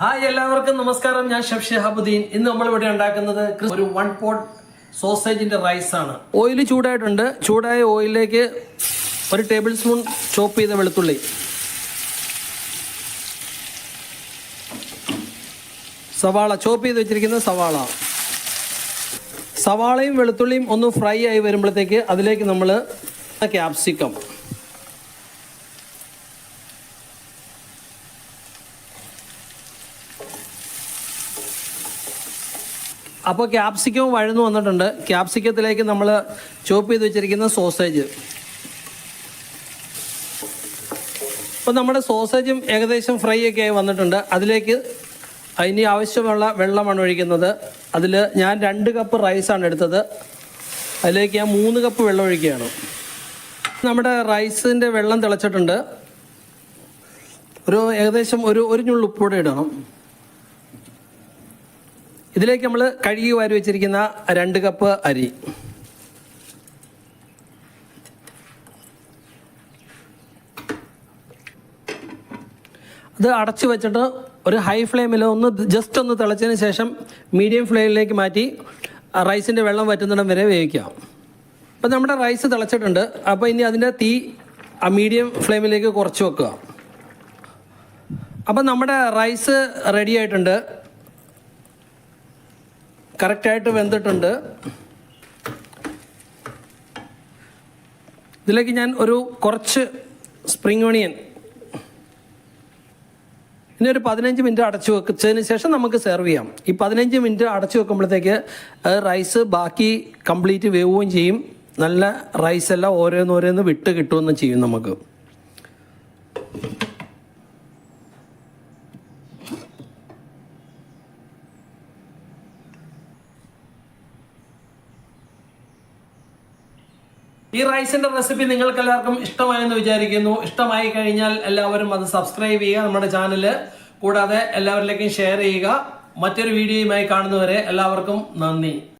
Hi എല്ലാവർക്കും നമസ്കാരം. ഞാൻ ഷെഫ് ഷിഹാബുദ്ദീൻ ഇന്ന് നമ്മൾ ഇവിടെ ഉണ്ടാക്കുന്നത് ഒരു വൺ പോട്ട് സോസേജിന്റെ റൈസ് ആണ്. ഓയിൽ ചൂടായിട്ടുണ്ട്. ചൂടായ ഓയിലിലേക്ക് ഒരു ടേബിൾ സ്പൂൺ ചോപ്പ് ചെയ്ത വെളുത്തുള്ളി. സവാള ചോപ്പ് ചെയ്ത് വെച്ചിരിക്കുന്ന സവാള. സവാളയും വെളുത്തുള്ളിയും ഒന്ന് ഫ്രൈ ആയി വരുമ്പോഴത്തേക്ക് അതിലേക്ക് നമ്മൾ ക്യാപ്സിക്കം അപ്പോൾ ക്യാപ്സിക്കവും വഴന്നു വന്നിട്ടുണ്ട്. ക്യാപ്സിക്കത്തിലേക്ക് നമ്മൾ ചോപ്പ് ചെയ്ത് വെച്ചിരിക്കുന്ന സോസേജ് അപ്പോൾ നമ്മുടെ സോസേജും ഏകദേശം ഫ്രൈ ഒക്കെ ആയി വന്നിട്ടുണ്ട്. അതിലേക്ക് ഇനി ആവശ്യമുള്ള വെള്ളമാണ് ഒഴിക്കുന്നത്. അതിൽ ഞാൻ രണ്ട് കപ്പ് റൈസാണ് എടുത്തത്. അതിലേക്ക് ഞാൻ മൂന്ന് കപ്പ് വെള്ളം ഒഴിക്കുകയാണ്. നമ്മുടെ റൈസിന്റെ വെള്ളം തിളച്ചിട്ടുണ്ട്. ഒരു ഏകദേശം ഒരു ഒരു ഞുള്ളുപ്പൂടെ ഇടണം. ഇതിലേക്ക് നമ്മൾ കഴുകി വാരി വെച്ചിരിക്കുന്ന രണ്ട് കപ്പ് അരി. അത് അടച്ചു വെച്ചിട്ട് ഒരു ഹൈ ഫ്ലെയിമിൽ ഒന്ന് ജസ്റ്റ് ഒന്ന് തിളച്ചതിന് ശേഷം മീഡിയം ഫ്ലെയിമിലേക്ക് മാറ്റി റൈസിന്റെ വെള്ളം വറ്റുന്നിടം വരെ വേവിക്കാം അപ്പം നമ്മുടെ റൈസ് തിളച്ചിട്ടുണ്ട്. അപ്പോൾ ഇനി അതിന്റെ തീ ആ മീഡിയം ഫ്ലെയിമിലേക്ക് കുറച്ച് വെക്കുക. അപ്പം നമ്മുടെ റൈസ് റെഡി ആയിട്ടുണ്ട്. കറക്റ്റായിട്ട് വെന്തിട്ടുണ്ട്. ഇതിലേക്ക് ഞാൻ ഒരു കുറച്ച് സ്പ്രിംഗ് ഓണിയൻ ഇനി ഒരു പതിനഞ്ച് മിനിറ്റ് അടച്ചു വെച്ചതിന് ശേഷം നമുക്ക് സെർവ് ചെയ്യാം. ഈ പതിനഞ്ച് മിനിറ്റ് അടച്ചു വെക്കുമ്പോഴത്തേക്ക് റൈസ് ബാക്കി കംപ്ലീറ്റ് വേവുകയും ചെയ്യും. നല്ല റൈസ് എല്ലാം ഓരോന്നോരോന്ന് വിട്ട് കിട്ടുമെന്ന് ചെയ്യും നമുക്ക്. ഈ റൈസിന്റെ റെസിപ്പി നിങ്ങൾക്ക് എല്ലാവർക്കും ഇഷ്ടമായെന്ന് വിചാരിക്കുന്നു. ഇഷ്ടമായി കഴിഞ്ഞാൽ എല്ലാവരും അത് സബ്സ്ക്രൈബ് ചെയ്യുക നമ്മുടെ ചാനൽ കൂടാതെ എല്ലാവരിലേക്കും ഷെയർ ചെയ്യുക. മറ്റൊരു വീഡിയോയുമായി കാണുന്നവരെ എല്ലാവർക്കും നന്ദി.